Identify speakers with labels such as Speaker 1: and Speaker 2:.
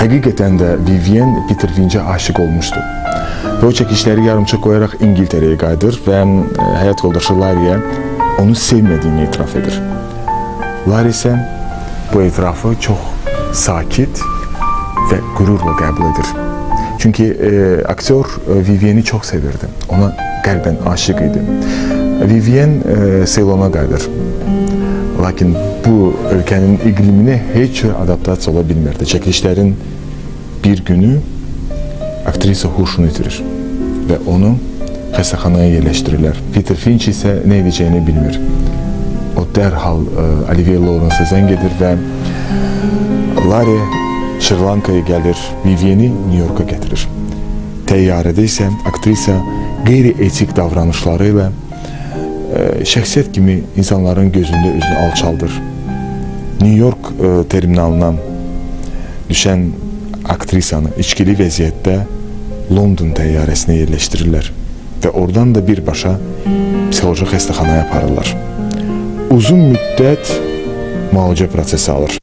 Speaker 1: Həqiqətən də Vivian Peter Finch'e aşık olmuştu. Ve o çekişleri yarımçıq koyarak İngiltere'ye qayıdır ve həyat yoldaşı Larry'e onu sevmediğini itiraf edir. Larry ise bu itirafı çok sakit ve gururla kabul edir. Çünkü e, aktör e, Vivian'i çok sevirdi. Ona kalben aşık idi. Vivian e, Ceylon'a qayıdır. Lakin bu ülkenin iklimine hiç adaptasiya ola bilmirdi. Çekilişlerin bir günü aktrisa huşunu itirir ve onu xəstəxanaya yerləşdirirlər. Peter Finch isə nə edəcəyini bilmir. O dərhal e, Olivier Lawrence-a zəng edir və Larry Şri Lankaya gəlir, Vivian'i New York'a gətirir. Təyyarədə isə aktrisa qeyri-etik davranışları ilə e, şəxsiyyət kimi insanların gözündə özünü alçaldır. New York e, terminalına düşən aktrisanı içkili vəziyyətdə London təyyarəsinə yerləşdirirlər və oradan da birbaşa psixoloji xəstəxanaya aparırlar. Uzun müddət müalicə prosesi alır.